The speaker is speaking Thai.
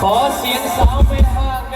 ขอเสียงสาวไปทาง